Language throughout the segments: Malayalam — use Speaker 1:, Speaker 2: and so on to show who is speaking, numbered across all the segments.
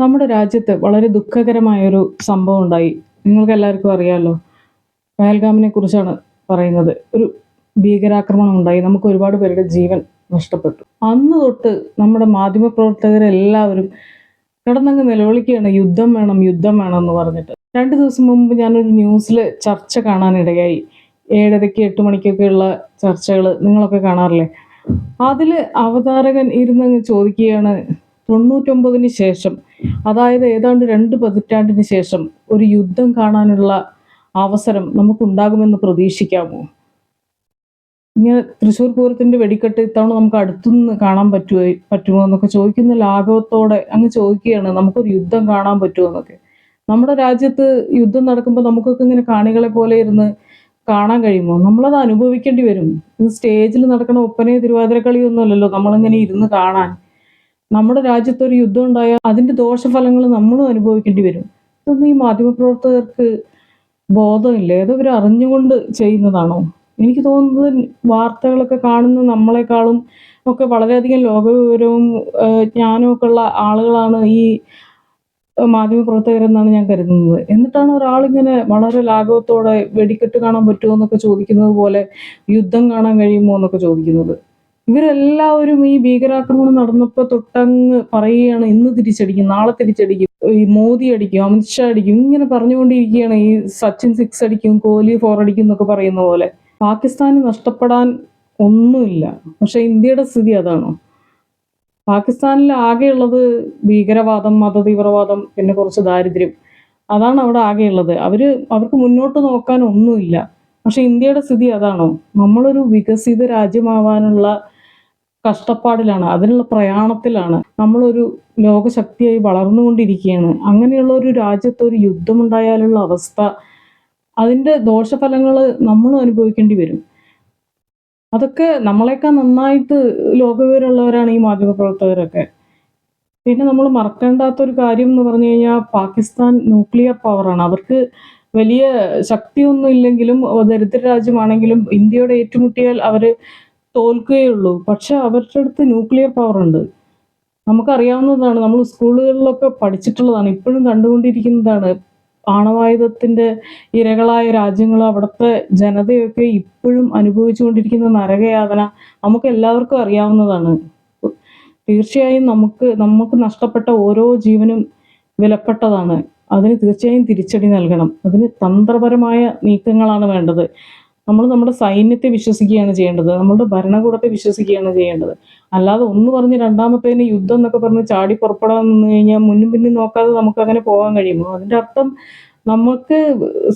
Speaker 1: നമ്മുടെ രാജ്യത്ത് വളരെ ദുഃഖകരമായൊരു സംഭവം ഉണ്ടായി നിങ്ങൾക്ക് എല്ലാവർക്കും അറിയാമല്ലോ പഹൽഗാമിനെ കുറിച്ചാണ് പറയുന്നത്. ഒരു ഭീകരാക്രമണം ഉണ്ടായി നമുക്ക് ഒരുപാട് പേരുടെ ജീവൻ നഷ്ടപ്പെട്ടു. അന്ന് തൊട്ട് നമ്മുടെ മാധ്യമപ്രവർത്തകരെല്ലാവരും കിടന്നങ്ങ് നിലവിളിക്കുകയാണ് യുദ്ധം വേണം യുദ്ധം വേണം എന്ന് പറഞ്ഞിട്ട്. രണ്ട് ദിവസം മുമ്പ് ഞാനൊരു ന്യൂസിൽ ചർച്ച കാണാനിടയായി. ഏഴരയ്ക്ക് എട്ട് മണിക്കൊക്കെയുള്ള ചർച്ചകൾ നിങ്ങളൊക്കെ കാണാറില്ലേ? അതിൽ അവതാരകൻ ഇരുന്നങ്ങ് ചോദിക്കുകയാണ് തൊണ്ണൂറ്റൊമ്പതിന് ശേഷം അതായത് ഏതാണ്ട് രണ്ട് പതിറ്റാണ്ടിന് ശേഷം ഒരു യുദ്ധം കാണാനുള്ള അവസരം നമുക്കുണ്ടാകുമെന്ന് പ്രതീക്ഷിക്കാമോ? ഇങ്ങനെ തൃശ്ശൂർ പൂരത്തിന്റെ വെടിക്കെട്ട് ഇത്തവണ നമുക്ക് അടുത്തുനിന്ന് കാണാൻ പറ്റുമോ പറ്റുമോ എന്നൊക്കെ ചോദിക്കുന്ന ലാഘവത്തോടെ അങ്ങ് ചോദിക്കുകയാണ് നമുക്കൊരു യുദ്ധം കാണാൻ പറ്റുമോ എന്നൊക്കെ. നമ്മുടെ രാജ്യത്ത് യുദ്ധം നടക്കുമ്പോൾ നമുക്കൊക്കെ ഇങ്ങനെ കാണികളെ പോലെ ഇരുന്ന് കാണാൻ കഴിയുമോ? നമ്മളത് അനുഭവിക്കേണ്ടി വരും. ഇത് സ്റ്റേജിൽ നടക്കുന്ന ഒപ്പനയും തിരുവാതിരക്കളിയൊന്നുമല്ലല്ലോ നമ്മളിങ്ങനെ ഇരുന്ന് കാണാൻ. നമ്മുടെ രാജ്യത്ത് ഒരു യുദ്ധം ഉണ്ടായാൽ അതിന്റെ ദോഷഫലങ്ങൾ നമ്മളും അനുഭവിക്കേണ്ടി വരും. ഇതൊന്നും ഈ മാധ്യമപ്രവർത്തകർക്ക് ബോധമില്ല. അതവർ അറിഞ്ഞുകൊണ്ട് ചെയ്യുന്നതാണോ? എനിക്ക് തോന്നുന്നത് വാർത്തകളൊക്കെ കാണുന്ന നമ്മളെക്കാളും ഒക്കെ വളരെയധികം ലോകവിവരവും ജ്ഞാനവും ഒക്കെ ഉള്ള ആളുകളാണ് ഈ മാധ്യമപ്രവർത്തകരെന്നാണ് ഞാൻ കരുതുന്നത്. എന്നിട്ടാണ് ഒരാളിങ്ങനെ വളരെ ലാഘവത്തോടെ വെടിക്കെട്ട് കാണാൻ പറ്റുമോ എന്നൊക്കെ ചോദിക്കുന്നത് പോലെ യുദ്ധം കാണാൻ കഴിയുമോ എന്നൊക്കെ ചോദിക്കുന്നത്. ഇവരെല്ലാവരും ഈ ഭീകരാക്രമണം നടന്നപ്പോൾ തൊട്ടങ്ങ് പറയുകയാണ് ഇന്ന് തിരിച്ചടിക്കും നാളെ തിരിച്ചടിക്കും ഈ മോദി അടിക്കും അമിത്ഷാ അടിക്കും ഇങ്ങനെ പറഞ്ഞുകൊണ്ടിരിക്കുകയാണ് ഈ സച്ചിൻ സിക്സ് അടിക്കും കോഹ്ലി ഫോർ അടിക്കും എന്നൊക്കെ പറയുന്ന പോലെ. പാകിസ്ഥാന് നഷ്ടപ്പെടാൻ ഒന്നുമില്ല പക്ഷെ ഇന്ത്യയുടെ സ്ഥിതി അതാണോ. പാകിസ്ഥാനിൽ ആകെയുള്ളത് ഭീകരവാദം മതതീവ്രവാദം പിന്നെ കുറച്ച് ദാരിദ്ര്യം. അതാണ് അവിടെ ആകെയുള്ളത്. അവർ അവർക്ക് മുന്നോട്ട് നോക്കാൻ ഒന്നുമില്ല. പക്ഷെ ഇന്ത്യയുടെ സ്ഥിതി അതാണോ? നമ്മളൊരു വികസിത രാജ്യമാവാനുള്ള കഷ്ടപ്പാടിലാണ് അതിനുള്ള പ്രയാണത്തിലാണ് നമ്മളൊരു ലോകശക്തിയായി വളർന്നുകൊണ്ടിരിക്കുകയാണ്. അങ്ങനെയുള്ള ഒരു രാജ്യത്ത് ഒരു യുദ്ധമുണ്ടായാലുള്ള അവസ്ഥ അതിന്റെ ദോഷഫലങ്ങൾ നമ്മൾ അനുഭവിക്കേണ്ടി വരും. അതൊക്കെ നമ്മളെക്കാൾ നന്നായിട്ട് ലോകവിവരമുള്ളവരാണ് ഈ മാധ്യമപ്രവർത്തകരൊക്കെ. പിന്നെ നമ്മൾ മറക്കേണ്ടാത്തൊരു കാര്യം എന്ന് പറഞ്ഞു കഴിഞ്ഞാൽ പാകിസ്ഥാൻ ന്യൂക്ലിയർ പവറാണ്. അവർക്ക് വലിയ ശക്തിയൊന്നും ഇല്ലെങ്കിലും ദരിദ്ര രാജ്യമാണെങ്കിലും ഇന്ത്യയോട് ഏറ്റുമുട്ടിയാൽ അവർ തോൽക്കുകയുള്ളൂ. പക്ഷെ അവരുടെ അടുത്ത് ന്യൂക്ലിയർ പവർ ഉണ്ട് നമുക്കറിയാവുന്നതാണ് നമ്മൾ സ്കൂളുകളിലൊക്കെ പഠിച്ചിട്ടുള്ളതാണ് ഇപ്പോഴും കണ്ടുകൊണ്ടിരിക്കുന്നതാണ്. ആണവായുധത്തിന്റെ ഇരകളായ രാജ്യങ്ങൾ അവിടുത്തെ ജനതയൊക്കെ ഇപ്പോഴും അനുഭവിച്ചുകൊണ്ടിരിക്കുന്ന നരകയാതന നമുക്ക് എല്ലാവർക്കും അറിയാവുന്നതാണ്. തീർച്ചയായും നമുക്ക് നമുക്ക് നഷ്ടപ്പെട്ട ഓരോ ജീവനും വിലപ്പെട്ടതാണ്. അതിന് തീർച്ചയായും തിരിച്ചടി നൽകണം. അതിന് തന്ത്രപരമായ നീക്കങ്ങളാണ് വേണ്ടത്. നമ്മൾ നമ്മുടെ സൈന്യത്തെ വിശ്വസിക്കുകയാണ് ചെയ്യേണ്ടത്. നമ്മുടെ ഭരണകൂടത്തെ വിശ്വസിക്കുകയാണ് ചെയ്യേണ്ടത്. അല്ലാതെ ഒന്ന് പറഞ്ഞ് രണ്ടാമത്തേന് യുദ്ധം എന്നൊക്കെ പറഞ്ഞ് ചാടി പുറപ്പെടാൻ നിന്ന് കഴിഞ്ഞാൽ മുന്നും പിന്നും നോക്കാതെ നമുക്ക് അങ്ങനെ പോകാൻ കഴിയുമോ? അതിന്റെ അർത്ഥം നമുക്ക്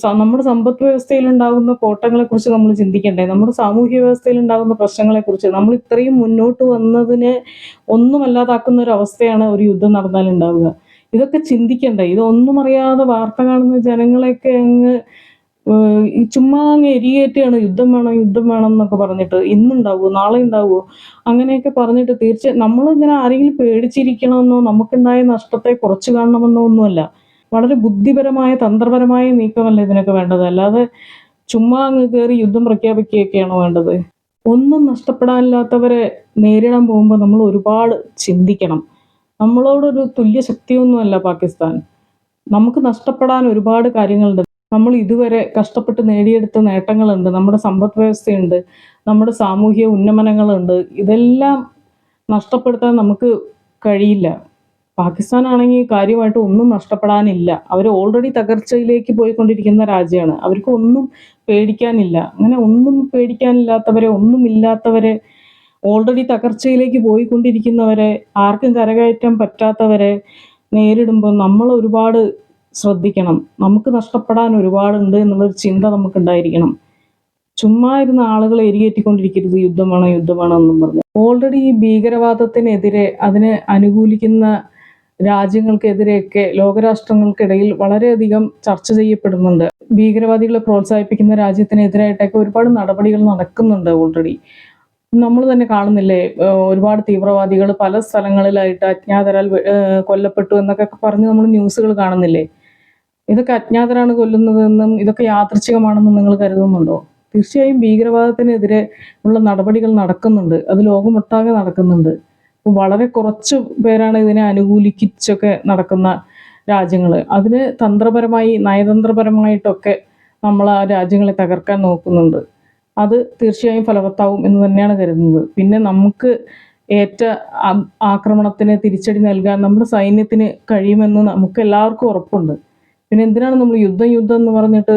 Speaker 1: നമ്മുടെ സമ്പദ് വ്യവസ്ഥയിൽ ഉണ്ടാകുന്ന കോട്ടങ്ങളെ കുറിച്ച് നമ്മൾ ചിന്തിക്കണ്ടേ? നമ്മുടെ സാമൂഹ്യ വ്യവസ്ഥയിൽ ഉണ്ടാകുന്ന പ്രശ്നങ്ങളെ കുറിച്ച് നമ്മൾ ഇത്രയും മുന്നോട്ട് വന്നതിനെ ഒന്നുമല്ലാതാക്കുന്ന ഒരു അവസ്ഥയാണ് ഒരു യുദ്ധം നടന്നാൽ ഉണ്ടാവുക ഇതൊക്കെ ചിന്തിക്കണ്ടേ. ഇതൊന്നും അറിയാതെ വാർത്ത കാണുന്ന ജനങ്ങളെയൊക്കെ അങ്ങ് ഈ ചുമ്മാ അങ്ങ് എരിയേറ്റാണ് യുദ്ധം വേണം യുദ്ധം വേണം എന്നൊക്കെ പറഞ്ഞിട്ട് ഇന്നുണ്ടാവുമോ നാളെ ഉണ്ടാവുമോ അങ്ങനെയൊക്കെ പറഞ്ഞിട്ട് തീർച്ച നമ്മൾ ഇങ്ങനെ ആരെങ്കിലും പേടിച്ചിരിക്കണമെന്നോ നമുക്കുണ്ടായ നഷ്ടത്തെ കുറച്ച് കാണണമെന്നോ ഒന്നുമല്ല. വളരെ ബുദ്ധിപരമായ തന്ത്രപരമായ നീക്കമല്ല ഇതിനൊക്കെ വേണ്ടത്. അല്ലാതെ ചുമ്മാ അങ്ങ് കയറി യുദ്ധം പ്രഖ്യാപിക്കുകയൊക്കെയാണോ വേണ്ടത്? ഒന്നും നഷ്ടപ്പെടാനില്ലാത്തവരെ നേരിടാൻ പോകുമ്പോൾ നമ്മൾ ഒരുപാട് ചിന്തിക്കണം. നമ്മളോടൊരു തുല്യ ശക്തിയൊന്നുമല്ല പാകിസ്ഥാൻ. നമുക്ക് നഷ്ടപ്പെടാൻ ഒരുപാട് കാര്യങ്ങളുണ്ട്. നമ്മൾ ഇതുവരെ കഷ്ടപ്പെട്ട് നേടിയെടുത്ത നേട്ടങ്ങളുണ്ട്. നമ്മുടെ സമ്പദ് വ്യവസ്ഥയുണ്ട് നമ്മുടെ സാമൂഹിക ഉന്നമനങ്ങളുണ്ട്. ഇതെല്ലാം നഷ്ടപ്പെടുത്താൻ നമുക്ക് കഴിയില്ല. പാകിസ്ഥാൻ ആണെങ്കിൽ കാര്യമായിട്ട് ഒന്നും നഷ്ടപ്പെടാനില്ല. അവർ ഓൾറെഡി തകർച്ചയിലേക്ക് പോയിക്കൊണ്ടിരിക്കുന്ന രാജ്യമാണ്. അവർക്ക് ഒന്നും പേടിക്കാനില്ല. അങ്ങനെ ഒന്നും പേടിക്കാനില്ലാത്തവരെ ഒന്നുമില്ലാത്തവരെ ഓൾറെഡി തകർച്ചയിലേക്ക് പോയിക്കൊണ്ടിരിക്കുന്നവരെ ആർക്കും കരകയറ്റാൻ പറ്റാത്തവരെ നേരിടുമ്പോൾ നമ്മൾ ഒരുപാട് ശ്രദ്ധിക്കണം. നമുക്ക് നഷ്ടപ്പെടാൻ ഒരുപാടുണ്ട് എന്നുള്ളൊരു ചിന്ത നമുക്കുണ്ടായിരിക്കണം. ചുമ്മാ ഇരുന്ന ആളുകളെ എരികേറ്റിക്കൊണ്ടിരിക്കരുത്. യുദ്ധമാണ് യുദ്ധമാണ് എന്നും പറഞ്ഞു. ഓൾറെഡി ഈ ഭീകരവാദത്തിനെതിരെ അതിനെ അനുകൂലിക്കുന്ന രാജ്യങ്ങൾക്കെതിരെയൊക്കെ ലോകരാഷ്ട്രങ്ങൾക്കിടയിൽ വളരെയധികം ചർച്ച ചെയ്യപ്പെടുന്നുണ്ട്. ഭീകരവാദികളെ പ്രോത്സാഹിപ്പിക്കുന്ന രാജ്യത്തിനെതിരായിട്ടൊക്കെ ഒരുപാട് നടപടികൾ നടക്കുന്നുണ്ട് ഓൾറെഡി നമ്മൾ തന്നെ കാണുന്നില്ലേ? ഒരുപാട് തീവ്രവാദികൾ പല സ്ഥലങ്ങളിലായിട്ട് അജ്ഞാതരാൽ കൊല്ലപ്പെട്ടു എന്നൊക്കെ പറഞ്ഞ് നമ്മൾ ന്യൂസുകൾ കാണുന്നില്ലേ? ഇതൊക്കെ അജ്ഞാതരാണ് കൊല്ലുന്നതെന്നും ഇതൊക്കെ യാദൃച്ഛികമാണെന്നും നിങ്ങൾ കരുതുന്നുണ്ടോ? തീർച്ചയായും ഭീകരവാദത്തിനെതിരെ ഉള്ള നടപടികൾ നടക്കുന്നുണ്ട്. അത് ലോകമൊട്ടാകെ നടക്കുന്നുണ്ട്. വളരെ കുറച്ച് പേരാണ് ഇതിനെ അനുകൂലിച്ചൊക്കെ നടക്കുന്ന രാജ്യങ്ങൾ അതിന് തന്ത്രപരമായി നയതന്ത്രപരമായിട്ടൊക്കെ നമ്മൾ ആ രാജ്യങ്ങളെ തകർക്കാൻ നോക്കുന്നുണ്ട്. അത് തീർച്ചയായും ഫലവത്താവും എന്ന് തന്നെയാണ് കരുതുന്നത്. പിന്നെ നമുക്ക് ഏറ്റ ആക്രമണത്തിന് തിരിച്ചടി നൽകാൻ നമ്മുടെ സൈന്യത്തിന് കഴിയുമെന്ന് നമുക്ക് എല്ലാവർക്കും ഉറപ്പുണ്ട്. പിന്നെ എന്തിനാണ് നമ്മൾ യുദ്ധം യുദ്ധം എന്ന് പറഞ്ഞിട്ട്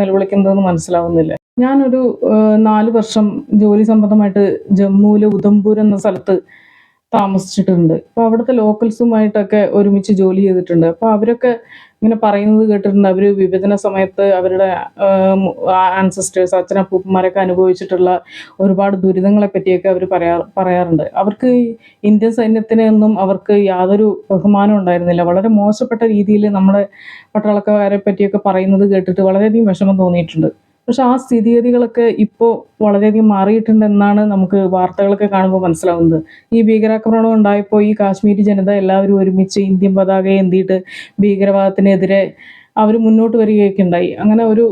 Speaker 1: നിലവിളിക്കുന്നതെന്ന് മനസ്സിലാവുന്നില്ല. ഞാനൊരു നാല് വർഷം ജോലി സംബന്ധമായിട്ട് ജമ്മുവിലെ ഉധംപൂർ എന്ന സ്ഥലത്ത് താമസിച്ചിട്ടുണ്ട്. അപ്പോൾ അവിടുത്തെ ലോക്കൽസുമായിട്ടൊക്കെ ഒരുമിച്ച് ജോലി ചെയ്തിട്ടുണ്ട്. അപ്പോൾ അവരൊക്കെ ഇങ്ങനെ പറയുന്നത് കേട്ടിട്ടുണ്ട്. അവർ വിഭജന സമയത്ത് അവരുടെ ആൻസസ്റ്റേഴ്സ് അച്ഛനപ്പൂപ്പന്മാരൊക്കെ അനുഭവിച്ചിട്ടുള്ള ഒരുപാട് ദുരിതങ്ങളെ പറ്റിയൊക്കെ അവർ പറയാ പറയാറുണ്ട്. അവർക്ക് ഇന്ത്യൻ സൈന്യത്തിനൊന്നും അവർക്ക് യാതൊരു ബഹുമാനം ഉണ്ടായിരുന്നില്ല. വളരെ മോശപ്പെട്ട രീതിയിൽ നമ്മുടെ പട്ടാളക്കാരെ പറ്റിയൊക്കെ പറയുന്നത് കേട്ടിട്ട് വളരെയധികം വിഷമം തോന്നിയിട്ടുണ്ട്. പക്ഷെ ആ സ്ഥിതിഗതികളൊക്കെ ഇപ്പോൾ വളരെയധികം മാറിയിട്ടുണ്ടെന്നാണ് നമുക്ക് വാർത്തകളൊക്കെ കാണുമ്പോൾ മനസ്സിലാവുന്നത്. ഈ ഭീകരാക്രമണം ഉണ്ടായപ്പോൾ ഈ കാശ്മീരി ജനത എല്ലാവരും ഒരുമിച്ച് ഇന്ത്യൻ പതാക എന്തിയിട്ട് ഭീകരവാദത്തിനെതിരെ അവർ മുന്നോട്ട് വരികയൊക്കെ ഉണ്ടായി. അങ്ങനെ ഒരു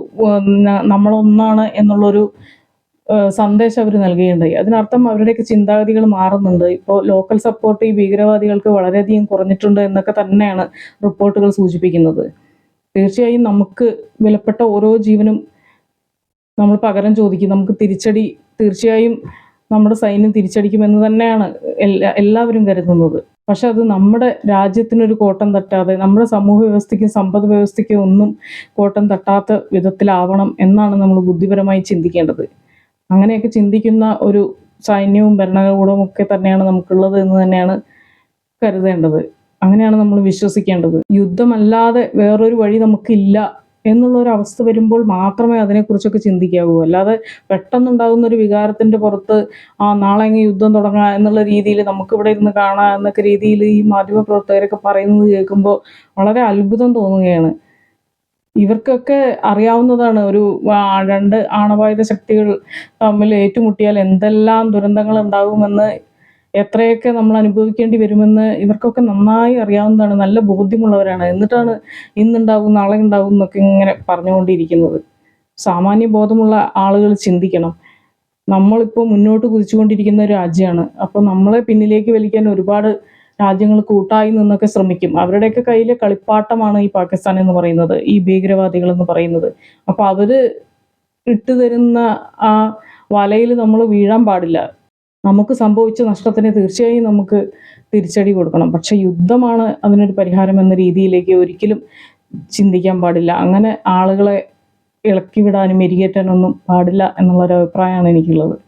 Speaker 1: നമ്മളൊന്നാണ് എന്നുള്ളൊരു സന്ദേശം അവർ നൽകുകയുണ്ടായി. അതിനർത്ഥം അവരുടെയൊക്കെ ചിന്താഗതികൾ മാറുന്നുണ്ട്. ഇപ്പോൾ ലോക്കൽ സപ്പോർട്ട് ഈ ഭീകരവാദികൾക്ക് വളരെയധികം കുറഞ്ഞിട്ടുണ്ട് എന്നൊക്കെ തന്നെയാണ് റിപ്പോർട്ടുകൾ സൂചിപ്പിക്കുന്നത്. തീർച്ചയായും നമുക്ക് വിലപ്പെട്ട ഓരോ ജീവനും നമ്മൾ പകരം ചോദിക്കും. നമുക്ക് തിരിച്ചടി തീർച്ചയായും നമ്മുടെ സൈന്യം തിരിച്ചടിക്കുമെന്ന് തന്നെയാണ് എല്ലാ എല്ലാവരും കരുതുന്നത്. പക്ഷെ അത് നമ്മുടെ രാജ്യത്തിനൊരു കോട്ടം തട്ടാതെ നമ്മുടെ സമൂഹ വ്യവസ്ഥയ്ക്കും സമ്പദ് വ്യവസ്ഥയ്ക്കും ഒന്നും കോട്ടം തട്ടാത്ത വിധത്തിലാവണം എന്നാണ് നമ്മൾ ബുദ്ധിപരമായി ചിന്തിക്കേണ്ടത്. അങ്ങനെയൊക്കെ ചിന്തിക്കുന്ന ഒരു സൈന്യവും ഭരണകൂടവും ഒക്കെ തന്നെയാണ് നമുക്കുള്ളത് എന്ന് തന്നെയാണ് കരുതേണ്ടത്. അങ്ങനെയാണ് നമ്മൾ വിശ്വസിക്കേണ്ടത്. യുദ്ധമല്ലാതെ വേറൊരു വഴി നമുക്കില്ല എന്നുള്ള ഒരു അവസ്ഥ വരുമ്പോൾ മാത്രമേ അതിനെക്കുറിച്ചൊക്കെ ചിന്തിക്കാവൂ. അല്ലാതെ പെട്ടെന്നുണ്ടാകുന്ന ഒരു വികാരത്തിന്റെ പുറത്ത് ആ നാളെ അങ്ങ് യുദ്ധം തുടങ്ങാം എന്നുള്ള രീതിയിൽ നമുക്കിവിടെ ഇരുന്ന് കാണാം എന്നൊക്കെ രീതിയിൽ ഈ മാധ്യമ മാധ്യമപ്രവർത്തകരൊക്കെ പറയുന്നത് കേൾക്കുമ്പോൾ വളരെ അത്ഭുതം തോന്നുകയാണ്. ഇവർക്കൊക്കെ അറിയാവുന്നതാണ് ഒരു രണ്ട് ആണവായുധ ശക്തികൾ തമ്മിൽ ഏറ്റുമുട്ടിയാൽ എന്തെല്ലാം ദുരന്തങ്ങൾ ഉണ്ടാകുമെന്ന് എത്രയൊക്കെ നമ്മൾ അനുഭവിക്കേണ്ടി വരുമെന്ന് ഇവർക്കൊക്കെ നന്നായി അറിയാവുന്നതാണ് നല്ല ബോധ്യമുള്ളവരാണ്. എന്നിട്ടാണ് ഇന്നുണ്ടാവും നാളെ ഉണ്ടാവും എന്നൊക്കെ ഇങ്ങനെ പറഞ്ഞുകൊണ്ടിരിക്കുന്നത്. സാമാന്യ ബോധമുള്ള ആളുകൾ ചിന്തിക്കണം. നമ്മളിപ്പോൾ മുന്നോട്ട് കുതിച്ചുകൊണ്ടിരിക്കുന്ന ഒരു രാജ്യമാണ്. അപ്പോൾ നമ്മളെ പിന്നിലേക്ക് വലിക്കാൻ ഒരുപാട് രാജ്യങ്ങൾ കൂട്ടായി നിന്നൊക്കെ ശ്രമിക്കും. അവരുടെയൊക്കെ കയ്യിലെ കളിപ്പാട്ടമാണ് ഈ പാകിസ്ഥാൻ എന്ന് പറയുന്നത് ഈ ഭീകരവാദികൾ എന്ന് പറയുന്നത്. അപ്പോൾ അവർ ഇട്ടു തരുന്ന ആ വലയിൽ നമ്മൾ വീഴാൻ പാടില്ല. നമുക്ക് സംഭവിച്ച നഷ്ടത്തിന് തീർച്ചയായും നമുക്ക് തിരിച്ചടി കൊടുക്കണം. പക്ഷെ യുദ്ധമാണ് അതിനൊരു പരിഹാരം എന്ന രീതിയിലേക്ക് ഒരിക്കലും ചിന്തിക്കാൻ പാടില്ല. അങ്ങനെ ആളുകളെ ഇളക്കി വിടാനും മെരുകേറ്റാനൊന്നും പാടില്ല എന്നുള്ളൊരു അഭിപ്രായമാണ് എനിക്കുള്ളത്.